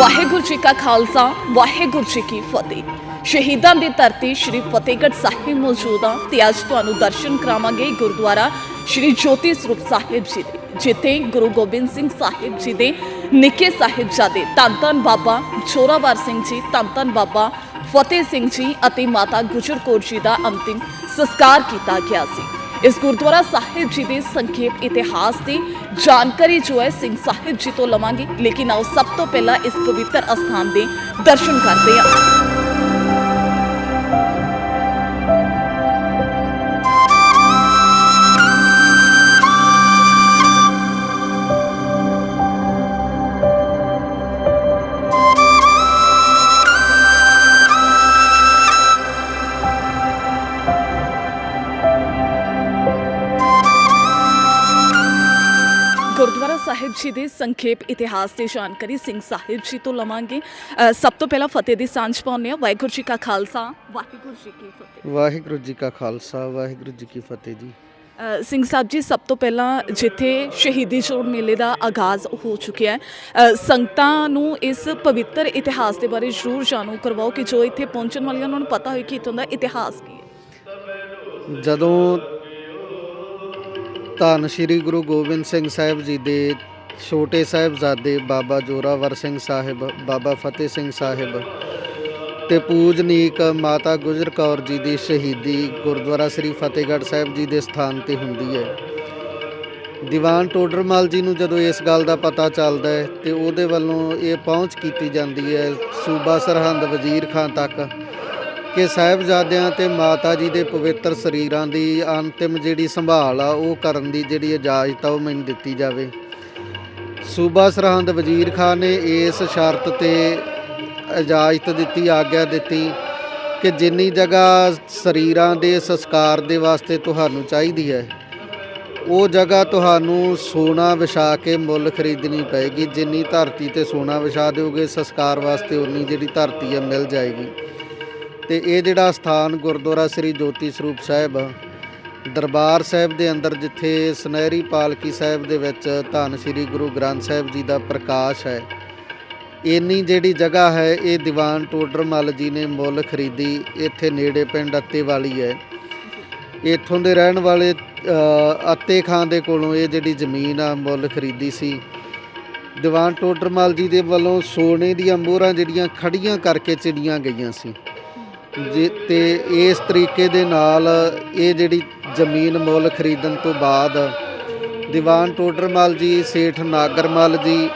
ਵਾਹਿਗੁਰੂ ਜੀ ਕਾ ਖਾਲਸਾ, ਵਾਹਿਗੁਰੂ ਜੀ ਕੀ ਫਤਿਹ। ਸ਼ਹੀਦਾਂ ਦੀ ਧਰਤੀ ਸ਼੍ਰੀ ਫਤਿਹਗੜ੍ਹ ਸਾਹਿਬ ਮੌਜੂਦ ਹਾਂ ਤੇ ਅੱਜ ਤੁਹਾਨੂੰ ਦਰਸ਼ਨ ਕਰਾਵਾਂਗੇ ਗੁਰਦੁਆਰਾ ਸ਼੍ਰੀ ਜੋਤੀ ਸਰੂਪ ਸਾਹਿਬ ਜੀ ਦੇ, ਜਿੱਥੇ ਗੁਰੂ ਗੋਬਿੰਦ ਸਿੰਘ ਸਾਹਿਬ ਜੀ ਦੇ ਨਿੱਕੇ ਸਾਹਿਬਜ਼ਾਦੇ ਧੰਨ ਧੰਨ ਬਾਬਾ ਜੋਰਾਵਰ ਸਿੰਘ ਜੀ, ਧੰਨ ਧੰਨ ਬਾਬਾ ਫਤਿਹ ਸਿੰਘ ਜੀ ਅਤੇ ਮਾਤਾ ਗੁਜਰ ਕੌਰ ਜੀ ਦਾ ਅੰਤਿਮ ਸੰਸਕਾਰ ਕੀਤਾ ਗਿਆ ਸੀ। ਇਸ ਗੁਰਦੁਆਰਾ ਸਾਹਿਬ ਜੀ ਦੇ ਸੰਖੇਪ ਇਤਿਹਾਸ ਦੀ ਜਾਣਕਾਰੀ ਜੋ ਹੈ ਸਿੰਘ ਸਾਹਿਬ ਜੀ ਤੋਂ ਲਵਾਂਗੇ। ਲੇਕਿਨ ਆਓ ਸਭ ਤੋਂ ਪਹਿਲਾਂ ਇਸ ਪਵਿੱਤਰ ਅਸਥਾਨ ਦੇ ਦਰਸ਼ਨ ਕਰਦੇ ਹਾਂ। ਸਾਹਿਬ ਜੀ ਦੇ ਸੰਖੇਪ ਇਤਿਹਾਸ ਦੀ ਜਾਣਕਾਰੀ ਸਿੰਘ ਸਾਹਿਬ ਜੀ ਤੋਂ ਲਵਾਂਗੇ। ਅ, ਸਭ ਤੋਂ ਪਹਿਲਾਂ ਫਤਿਹ ਦੀ ਸਾਂਝ ਪਾਉਂਦੇ ਹਾਂ। ਵਾਹਿਗੁਰੂ ਜੀ ਕਾ ਖਾਲਸਾ। ਵਾਹਿਗੁਰੂ ਜੀ ਕੀ ਫਤਿਹ। ਵਾਹਿਗੁਰੂ ਜੀ ਕਾ ਖਾਲਸਾ ਵਾਹਿਗੁਰੂ ਜੀ ਕੀ ਫਤਿਹ ਜੀ। ਅ, ਸਿੰਘ ਸਾਹਿਬ ਜੀ ਸਭ ਤੋਂ ਪਹਿਲਾਂ ਜਿੱਥੇ ਸ਼ਹੀਦੀ ਜੋੜ ਮੇਲੇ ਦਾ ਆਗਾਜ਼ ਹੋ ਚੁੱਕਿਆ ਹੈ ਅ, ਸੰਗਤਾਂ ਨੂੰ ਇਸ ਪਵਿੱਤਰ ਇਤਿਹਾਸ ਦੇ ਬਾਰੇ ਜ਼ਰੂਰ ਜਾਣੂ ਕਰਵਾਓ ਕਿ ਜੋ ਇੱਥੇ ਪਹੁੰਚਣ ਵਾਲੀਆਂ ਉਹਨਾਂ ਨੂੰ ਪਤਾ ਹੋਵੇ ਕਿ ਇੱਥੋਂ ਦਾ ਇਤਿਹਾਸ ਕੀ ਹੈ। ਜਦੋਂ ਧੰਨ ਸ਼੍ਰੀ ਗੁਰੂ ਗੋਬਿੰਦ ਸਿੰਘ ਸਾਹਿਬ ਜੀ ਦੇ ਛੋਟੇ ਸਾਹਿਬਜ਼ਾਦੇ ਬਾਬਾ ਜੋਰਾਵਰ ਸਿੰਘ ਸਾਹਿਬ, ਬਾਬਾ ਫਤਿਹ ਸਿੰਘ ਸਾਹਿਬ ਤੇ ਪੂਜਨੀਕ ਮਾਤਾ ਗੁਜਰ ਕੌਰ ਜੀ ਦੀ ਸ਼ਹੀਦੀ ਗੁਰਦੁਆਰਾ ਸ੍ਰੀ ਫਤਿਹਗੜ੍ਹ ਸਾਹਿਬ ਜੀ ਦੇ ਸਥਾਨ ਤੇ ਹੁੰਦੀ ਹੈ। ਦੀਵਾਨ ਟੋਡਰਮਲ ਜੀ ਨੂੰ ਜਦੋਂ ਇਸ ਗੱਲ ਦਾ ਪਤਾ ਚੱਲਦਾ ਹੈ ਤੇ ਉਹਦੇ ਵੱਲੋਂ ਇਹ ਪਹੁੰਚ ਕੀਤੀ ਜਾਂਦੀ ਹੈ ਸੂਬਾ ਸਰਹੰਦ ਵਜ਼ੀਰ ਖਾਨ ਤੱਕ। ਕਿ ਸਾਹਿਬਜ਼ਾਦਿਆਂ ਤੇ ਮਾਤਾ ਜੀ ਦੇ ਪਵਿੱਤਰ ਸਰੀਰਾਂ ਦੀ ਅੰਤਿਮ ਜਿਹੜੀ ਸੰਭਾਲ ਆ, ਉਹ ਕਰਨ ਦੀ ਜਿਹੜੀ ਇਜਾਜ਼ਤ ਆ, ਉਹ ਮੈਨੂੰ ਦਿੱਤੀ ਜਾਵੇ। ਸੂਬਾ ਸਰਹੰਦ ਵਜ਼ੀਰ ਖਾਨ ਨੇ ਇਸ ਸ਼ਰਤ ਤੇ ਇਜਾਜ਼ਤ ਦਿੱਤੀ, ਆਗਿਆ ਦਿੱਤੀ ਕਿ ਜਿੰਨੀ ਜਗ੍ਹਾ ਸਰੀਰਾਂ ਦੇ ਸੰਸਕਾਰ ਦੇ ਵਾਸਤੇ ਤੁਹਾਨੂੰ ਚਾਹੀਦੀ ਹੈ, ਉਹ ਜਗ੍ਹਾ ਤੁਹਾਨੂੰ ਸੋਨਾ ਵਿਛਾ ਕੇ ਮੁੱਲ ਖਰੀਦਣੀ ਪਏਗੀ। ਜਿੰਨੀ ਧਰਤੀ ਤੇ ਸੋਨਾ ਵਿਛਾ ਦਿਓਗੇ, ਸੰਸਕਾਰ ਵਾਸਤੇ ਉਨੀ ਜਿਹੜੀ ਧਰਤੀ ਹੈ ਮਿਲ ਜਾਏਗੀ। ਤੇ ਇਹ ਜਿਹੜਾ ਸਥਾਨ ਗੁਰਦੁਆਰਾ ਸ੍ਰੀ ਜੋਤੀ ਸਰੂਪ ਸਾਹਿਬ, ਦਰਬਾਰ ਸਾਹਿਬ ਦੇ ਅੰਦਰ ਜਿੱਥੇ ਸੁਨਹਿਰੀ ਪਾਲਕੀ ਸਾਹਿਬ ਦੇ ਵਿੱਚ ਧੰਨ ਸ੍ਰੀ ਗੁਰੂ ਗ੍ਰੰਥ ਸਾਹਿਬ ਜੀ ਦਾ ਪ੍ਰਕਾਸ਼ ਹੈ, ਇੰਨੀ ਜਿਹੜੀ ਜਗ੍ਹਾ ਹੈ, ਇਹ ਦੀਵਾਨ ਟੋਡਰਮਲ ਜੀ ਨੇ ਮੁੱਲ ਖਰੀਦੀ, ਇੱਥੇ ਨੇੜੇ ਪਿੰਡ ਅੱਤੇ ਵਾਲੀ ਹੈ। ਇੱਥੋਂ ਦੇ ਰਹਿਣ ਵਾਲੇ ਅੱਤੇ ਖਾਂ ਦੇ ਕੋਲੋਂ ਇਹ ਜਿਹੜੀ ਜ਼ਮੀਨ ਆ, ਮੁੱਲ ਖਰੀਦੀ ਸੀ। ਦੀਵਾਨ ਟੋਡਰਮਲ ਜੀ ਦੇ ਵੱਲੋਂ ਸੋਨੇ ਦੀਆਂ ਮੋਹਰਾਂ ਜਿਹੜੀਆਂ ਖੜੀਆਂ ਕਰਕੇ ਚਿੜੀਆਂ ਗਈਆਂ ਸੀ। ਜੇ ਤੇ ਇਸ ਤਰੀਕੇ ਦੇ ਨਾਲ ਇਹ ਜਿਹੜੀ ਜ਼ਮੀਨ ਮੁੱਲ ਖਰੀਦਣ ਤੋਂ ਬਾਅਦ ਦੀਵਾਨ ਟੋਡਰਮਲ ਜੀ, ਸੇਠ ਨਾਗਰਮਲ ਜੀ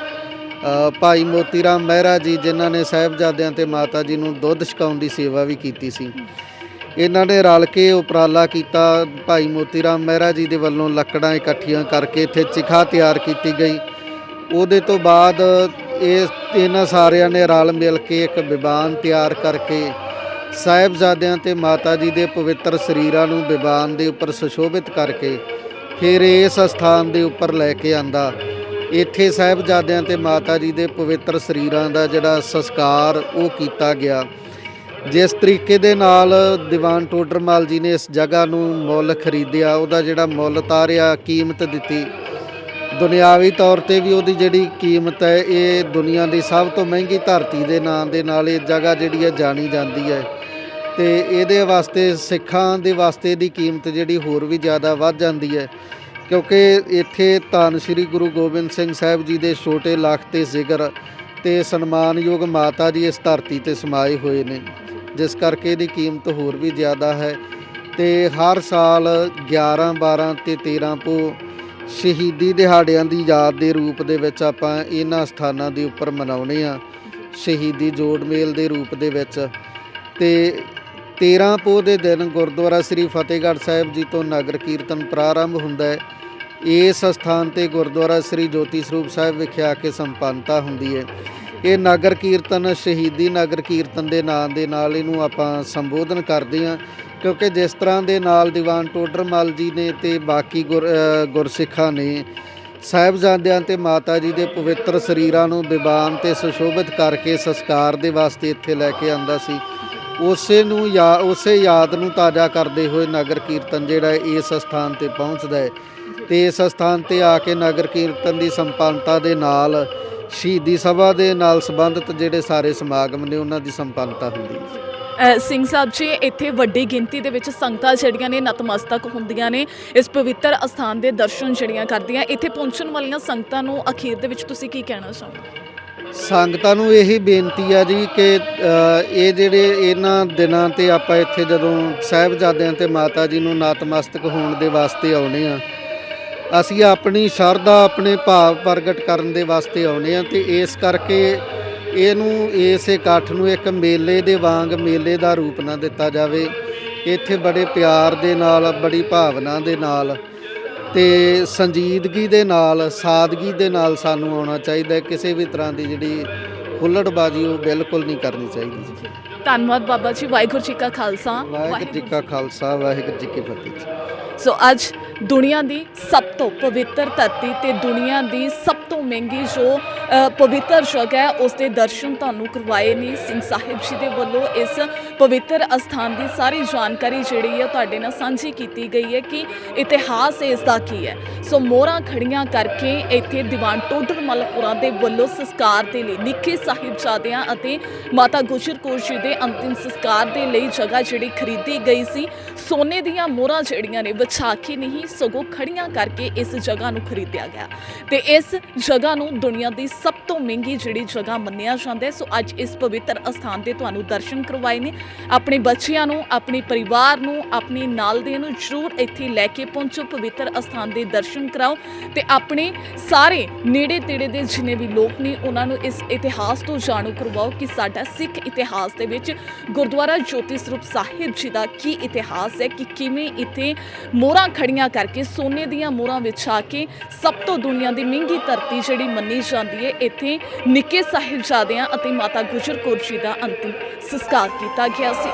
ਭਾਈ ਮੋਤੀ ਰਾਮ ਮਹਿਰਾ ਜੀ ਜਿਨ੍ਹਾਂ ਨੇ ਸਾਹਿਬਜ਼ਾਦਿਆਂ ਤੇ ਮਾਤਾ ਜੀ ਨੂੰ ਦੁੱਧ ਛਕਾਉਣ ਦੀ ਸੇਵਾ ਵੀ ਕੀਤੀ ਸੀ। ਇਹਨਾਂ ਨੇ ਰਲ ਕੇ ਉਪਰਾਲਾ ਕੀਤਾ। ਭਾਈ ਮੋਤੀ ਰਾਮ ਮਹਿਰਾ ਜੀ ਦੇ ਵੱਲੋਂ ਲੱਕੜਾਂ ਇਕੱਠੀਆਂ ਕਰਕੇ ਇੱਥੇ ਚਿਖਾ ਤਿਆਰ ਕੀਤੀ ਗਈ। ਉਹਦੇ ਤੋਂ ਬਾਅਦ ਇਹ, ਇਹਨਾਂ ਸਾਰਿਆਂ ਨੇ ਰਲ ਮਿਲ ਕੇ ਇੱਕ ਵਿਵਾਨ ਤਿਆਰ ਕਰਕੇ ਸਾਹਿਬਜ਼ਾਦਿਆਂ ਤੇ ਮਾਤਾ ਜੀ ਦੇ ਪਵਿੱਤਰ ਸਰੀਰਾਂ ਨੂੰ ਵਿਵਾਨ ਦੇ ਉੱਪਰ ਸੁਸ਼ੋਭਿਤ ਕਰਕੇ ਫਿਰ ਇਸ ਸਥਾਨ ਦੇ ਉੱਪਰ ਲੈ ਕੇ ਆਂਦਾ। ਇੱਥੇ ਸਾਹਿਬਜ਼ਾਦਿਆਂ ਤੇ ਮਾਤਾ ਜੀ ਦੇ ਪਵਿੱਤਰ ਸਰੀਰਾਂ ਦਾ ਜਿਹੜਾ ਸੰਸਕਾਰ ਉਹ ਕੀਤਾ ਗਿਆ। ਜਿਸ ਤਰੀਕੇ ਦੇ ਨਾਲ ਦੀਵਾਨ ਟੋਡਰਮਾਲ ਜੀ ਨੇ ਇਸ ਜਗ੍ਹਾ ਨੂੰ ਮੁੱਲ ਖਰੀਦਿਆ, ਉਹਦਾ ਜਿਹੜਾ ਮੁੱਲ ਤਾਰਿਆ, ਕੀਮਤ ਦਿੱਤੀ। ਦੁਨਿਆਵੀ ਤੌਰ ਤੇ ਵੀ ਉਹਦੀ ਜਿਹੜੀ ਕੀਮਤ ਹੈ, ਇਹ ਦੁਨੀਆ ਦੀ ਸਭ ਤੋਂ ਮਹਿੰਗੀ ਧਰਤੀ ਦੇ ਨਾਂ ਦੇ ਨਾਲ ਇਹ ਜਗ੍ਹਾ ਜਿਹੜੀ ਹੈ ਜਾਣੀ ਜਾਂਦੀ ਹੈ। ਤੇ ਇਹਦੇ ਵਾਸਤੇ, ਸਿੱਖਾਂ ਦੇ ਵਾਸਤੇ ਇਹਦੀ ਕੀਮਤ ਜਿਹੜੀ ਹੋਰ ਵੀ ਜ਼ਿਆਦਾ ਵੱਧ ਜਾਂਦੀ ਹੈ। ਕਿਉਂਕਿ ਇੱਥੇ ਧੰਨ ਸ੍ਰੀ ਗੁਰੂ ਗੋਬਿੰਦ ਸਿੰਘ ਸਾਹਿਬ ਜੀ ਦੇ ਛੋਟੇ ਲੱਖ ਤੇ ਜ਼ਿਕਰ ਤੇ ਸਨਮਾਨਯੋਗ ਮਾਤਾ ਜੀ ਇਸ ਧਰਤੀ ਤੇ ਸਮਾਏ ਹੋਏ ਨੇ, ਜਿਸ ਕਰਕੇ ਇਹਦੀ ਕੀਮਤ ਹੋਰ ਵੀ ਜ਼ਿਆਦਾ ਹੈ। ਤੇ ਹਰ ਸਾਲ 11 12 ਤੇ 13 ਪੋ ਸ਼ਹੀਦੀ ਦਿਹਾੜਿਆਂ ਦੀ ਯਾਦ ਦੇ ਰੂਪ ਦੇ ਵਿੱਚ ਆਪਾਂ ਇਹਨਾਂ ਸਥਾਨਾਂ ਦੇ ਉੱਪਰ ਮਨਾਉਨੇ ਆ ਸ਼ਹੀਦੀ ਜੋੜ ਮੇਲ ਦੇ ਰੂਪ ਦੇ ਵਿੱਚ। ਤੇ 13 ਪੋਹ ਦੇ ਦਿਨ ਗੁਰਦੁਆਰਾ ਸ੍ਰੀ ਫਤਿਹਗੜ੍ਹ ਸਾਹਿਬ ਜੀ ਤੋਂ ਨਗਰ ਕੀਰਤਨ ਪ੍ਰਾਰੰਭ ਹੁੰਦਾ ਹੈ। ਇਸ ਸਥਾਨ ਤੇ ਗੁਰਦੁਆਰਾ ਸ੍ਰੀ ਜੋਤੀ ਸਰੂਪ ਸਾਹਿਬ ਵਿਖੇ ਆ ਕੇ ਸੰਪੰਨਤਾ ਹੁੰਦੀ ਹੈ। ਇਹ ਨਗਰ ਕੀਰਤਨ ਸ਼ਹੀਦੀ ਨਗਰ ਕੀਰਤਨ ਦੇ ਨਾਂ ਦੇ ਨਾਲ ਇਹਨੂੰ ਆਪਾਂ ਸੰਬੋਧਨ ਕਰਦੇ ਹਾਂ, ਕਿਉਂਕਿ ਜਿਸ ਤਰ੍ਹਾਂ ਦੇ ਨਾਲ ਦੀਵਾਨ ਟੋਡਰਮਲ ਜੀ ਨੇ ਤੇ ਬਾਕੀ ਗੁਰ ਗੁਰਸਿੱਖਾਂ ਨੇ, ਸਾਹਿਬਜ਼ਾਦਿਆਂ ਤੇ ਮਾਤਾ ਜੀ ਦੇ ਪਵਿੱਤਰ ਸਰੀਰਾਂ ਨੂੰ ਦੀਵਾਨ ਤੇ ਸੁਸ਼ੋਭਿਤ ਕਰਕੇ ਸੰਸਕਾਰ ਦੇ ਵਾਸਤੇ ਇੱਥੇ ਲੈ ਕੇ ਆਂਦਾ ਸੀ। ਉਸੇ ਨੂੰ ਯਾ, ਉਸੇ ਯਾਦ ਨੂੰ ਤਾਜ਼ਾ ਕਰਦੇ ਹੋਏ ਨਗਰ ਕੀਰਤਨ ਜਿਹੜਾ ਇਸ ਸਥਾਨ ਤੇ ਪਹੁੰਚਦਾ ਹੈ। ਤੇ ਇਸ ਸਥਾਨ ਤੇ ਆ ਕੇ ਨਗਰ ਕੀਰਤਨ ਦੀ ਸੰਪੰਨਤਾ ਦੇ ਨਾਲ, ਸ਼ਹੀਦੀ ਸਭਾ ਦੇ ਨਾਲ ਸੰਬੰਧਿਤ ਜਿਹੜੇ ਸਾਰੇ ਸਮਾਗਮ ਨੇ, ਉਹਨਾਂ ਦੀ ਸੰਪੰਨਤਾ ਹੁੰਦੀ ਹੈ। ਸਿੰਘ ਸਾਹਿਬ ਜੀ, ਇੱਥੇ ਵੱਡੀ ਗਿਣਤੀ ਦੇ ਵਿੱਚ ਸੰਗਤਾਂ ਜਿਹੜੀਆਂ ਨੇ ਨਤਮਸਤਕ ਹੁੰਦੀਆਂ ਨੇ, ਇਸ ਪਵਿੱਤਰ ਅਸਥਾਨ ਦੇ ਦਰਸ਼ਨ ਜਿਹੜੀਆਂ ਕਰਦੀਆਂ, ਇੱਥੇ ਪਹੁੰਚਣ ਵਾਲੀਆਂ ਸੰਗਤਾਂ ਨੂੰ ਅਖੀਰ ਦੇ ਵਿੱਚ ਤੁਸੀਂ ਕੀ ਕਹਿਣਾ ਚਾਹੋਗੇ? ਸੰਗਤਾਂ ਨੂੰ ਇਹੀ ਬੇਨਤੀ ਆ ਜੀ ਕਿ ਇਹ ਜਿਹੜੇ ਇਹਨਾਂ ਦਿਨਾਂ ਤੇ ਆਪਾਂ ਇੱਥੇ ਜਦੋਂ ਸਾਹਿਬਜ਼ਾਦਿਆਂ ਤੇ ਮਾਤਾ ਜੀ ਨੂੰ ਨਤਮਸਤਕ ਹੋਣ ਦੇ ਵਾਸਤੇ ਆਉਨੇ ਆ, ਅਸੀਂ ਆਪਣੀ ਸ਼ਰਧਾ, ਆਪਣੇ ਭਾਵ ਪ੍ਰਗਟ ਕਰਨ ਦੇ ਵਾਸਤੇ ਆਉਨੇ ਆ ਤੇ ਇਸ ਕਰਕੇ ਇਹਨੂੰ, ਇਸ ਇਕੱਠ ਨੂੰ ਇੱਕ ਮੇਲੇ ਦੇ ਵਾਂਗ ਮੇਲੇ ਦਾ ਰੂਪ ਨਾ ਦਿੱਤਾ ਜਾਵੇ। ਇੱਥੇ ਬੜੇ ਪਿਆਰ ਦੇ ਨਾਲ, ਬੜੀ ਭਾਵਨਾ ਦੇ ਨਾਲ ਤੇ ਸੰਜੀਦਗੀ ਦੇ ਨਾਲ ਸਾਦਗੀ ਦੇ ਨਾਲ ਸਾਨੂੰ ਆਉਣਾ ਚਾਹੀਦਾ ਹੈ। ਕਿਸੇ ਵੀ ਤਰ੍ਹਾਂ ਦੀ ਜਿਹੜੀ ਹੁੱਲੜਬਾਜ਼ੀ ਉਹ ਬਿਲਕੁਲ ਨਹੀਂ ਕਰਨੀ ਚਾਹੀਦੀ ਜੀ। ਧੰਨਵਾਦ ਬਾਬਾ ਜੀ ਵਾਹਿਗੁਰੂ ਜੀ ਕਾ ਖਾਲਸਾ। ਵਾਹਿਗੁਰੂ ਜੀ ਕਾ ਖਾਲਸਾ ਵਾਹਿਗੁਰੂ ਜੀ ਕੀ ਫਤਿਹ ਜੀ। ਸੋ ਅੱਜ ਦੁਨੀਆ ਦੀ ਸਭ ਤੋਂ ਪਵਿੱਤਰ ਧਰਤੀ ਤੇ ਦੁਨੀਆ ਦੀ ਸਭ ਤੋਂ ਮਹਿੰਗੀ ਜੋ ਪਵਿੱਤਰ ਜਗ੍ਹਾ ਹੈ, ਉਸ ਦੇ ਦਰਸ਼ਨ ਤੁਹਾਨੂੰ ਕਰਵਾਏ ਨੇ ਸਿੰਘ ਸਾਹਿਬ ਜੀ ਦੇ ਵੱਲੋਂ। ਇਸ ਪਵਿੱਤਰ ਅਸਥਾਨ ਦੀ ਸਾਰੀ ਜਾਣਕਾਰੀ ਜਿਹੜੀ ਹੈ ਤੁਹਾਡੇ ਨਾਲ ਸਾਂਝੀ ਕੀਤੀ ਗਈ ਹੈ ਕਿ ਇਤਿਹਾਸ ਇਸ ਦਾ ਕੀ ਹੈ। ਸੋ ਮੋਹਰਾਂ ਖੜੀਆਂ ਕਰਕੇ ਇੱਥੇ ਦੀਵਾਨ ਟੋਡਰ ਮਲਪੁਰਾ ਦੇ ਵੱਲੋਂ ਸੰਸਕਾਰ ਦੇ ਲਈ ਨਿੱਕੇ ਸਾਹਿਬਜ਼ਾਦਿਆਂ ਅਤੇ ਮਾਤਾ ਗੁਜਰ ਕੌਰ ਜੀ ਦੇ ਅੰਤਿਮ ਸੰਸਕਾਰ ਦੇ ਲਈ ਜਗ੍ਹਾ ਜਿਹੜੀ ਖਰੀਦੀ ਗਈ ਸੀ। ਸੋਨੇ ਦੀਆਂ ਮੋਹਰਾਂ ਜਿਹੜੀਆਂ ਨੇ ਵਿਛਾ ਕੇ ਨਹੀਂ, ਸਗੋਂ ਖੜੀਆਂ ਕਰਕੇ ਇਸ ਜਗ੍ਹਾ ਨੂੰ ਖਰੀਦਿਆ ਗਿਆ। ਤੇ ਇਸ ਜਗ੍ਹਾ ਨੂੰ ਦੁਨੀਆ ਦੀ ਸਭ ਤੋਂ ਮਹਿੰਗੀ ਜਿਹੜੀ ਜਗ੍ਹਾ ਮੰਨਿਆ ਜਾਂਦਾ ਹੈ, ਸੋ ਅੱਜ ਇਸ ਪਵਿੱਤਰ ਅਸਥਾਨ ਦੇ ਤੁਹਾਨੂੰ ਦਰਸ਼ਨ ਕਰਵਾਏ ਨੇ। ਆਪਣੇ ਬੱਚਿਆਂ ਨੂੰ, ਆਪਣੇ ਪਰਿਵਾਰ ਨੂੰ, ਆਪਣੇ ਨਾਲ ਦੇ ਨੂੰ ਜ਼ਰੂਰ ਇੱਥੇ ਲੈ ਕੇ ਪਹੁੰਚੋ, ਪਵਿੱਤਰ ਅਸਥਾਨ ਦੇ ਦਰਸ਼ਨ ਕਰਾਓ। ਤੇ ਆਪਣੇ ਸਾਰੇ ਨੇੜੇ ਤੇੜੇ ਦੇ ਜਿੰਨੇ ਵੀ ਲੋਕ ਨੇ, ਉਹਨਾਂ ਨੂੰ ਇਸ ਇਤਿਹਾਸ ਤੋਂ ਜਾਣੂ ਕਰਵਾਓ ਕਿ ਸਾਡਾ ਸਿੱਖ ਇਤਿਹਾਸ ਦੇ ਵਿੱਚ ਗੁਰਦੁਆਰਾ ਜੋਤੀ ਸਰੂਪ ਸਾਹਿਬ ਜੀ ਦਾ ਕੀ ਇਤਿਹਾਸ ਹੈ, ਕਿ ਕਿਵੇਂ ਇੱਥੇ ਮੋਹਰਾਂ ਖੜੀਆਂ ਕਰਕੇ ਸੋਨੇ ਦੀਆਂ ਮੋਹਰਾਂ ਵਿਛਾ ਕੇ ਸਭ ਤੋਂ ਦੁਨੀਆ ਦੀ ਮਹਿੰਗੀ ਧਰਤੀ ਜਿਹੜੀ ਮੰਨੀ ਜਾਂਦੀ ਹੈ, ਇੱਥੇ ਨਿੱਕੇ ਸਾਹਿਬਜ਼ਾਦਿਆਂ ਅਤੇ ਮਾਤਾ ਗੁਜਰ ਕੌਰ ਜੀ ਦਾ ਅੰਤਿਮ ਸੰਸਕਾਰ ਕੀਤਾ ਗਿਆ ਸੀ।